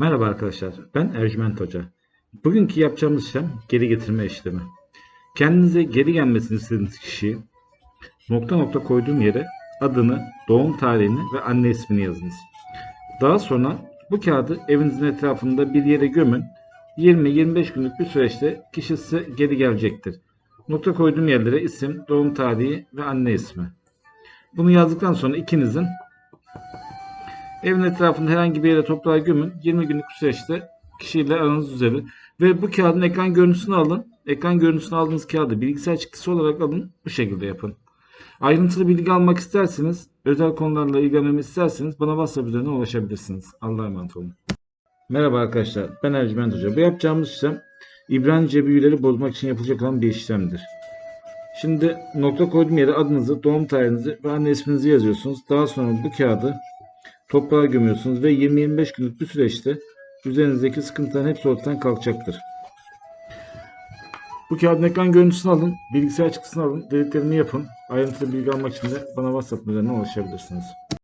Merhaba arkadaşlar, ben Ercüment Hoca. Bugünkü yapacağımız işlem geri getirme işlemi. Kendinize geri gelmesini istediğiniz kişiyi nokta nokta koyduğum yere adını, doğum tarihini ve anne ismini yazınız. Daha sonra bu kağıdı evinizin etrafında bir yere gömün. 20-25 günlük bir süreçte kişi size geri gelecektir. Nokta koyduğum yerlere isim, doğum tarihi ve anne ismi. Bunu yazdıktan sonra ikinizin Evin etrafında herhangi bir yere toprağa gömün. 20 günlük süreçte kişiyle aranız düzelir. Ve bu kağıdın ekran görüntüsünü alın. Ekran görüntüsünü aldığınız kağıdı bilgisayar çıktısı olarak alın. Bu şekilde yapın. Ayrıntılı bilgi almak isterseniz, özel konularla ilgilenmemi isterseniz bana WhatsApp üzerinden ulaşabilirsiniz. Allah'a emanet olun. Merhaba arkadaşlar, ben Ercüment Hoca. Bu yapacağımız işlem İbranice büyüleri bozmak için yapılacak olan bir işlemdir. Şimdi nokta koyduğum yere adınızı, doğum tarihinizi ve anne isminizi yazıyorsunuz. Daha sonra bu kağıdı toprağa gömüyorsunuz ve 20-25 günlük bir süreçte üzerinizdeki sıkıntıların hepsi ortadan kalkacaktır. Bu kağıdın ekran görüntüsünü alın, bilgisayar çıktısını alın, dediklerimi yapın. Ayrıntılı bilgi almak için de bana WhatsApp üzerinden ulaşabilirsiniz.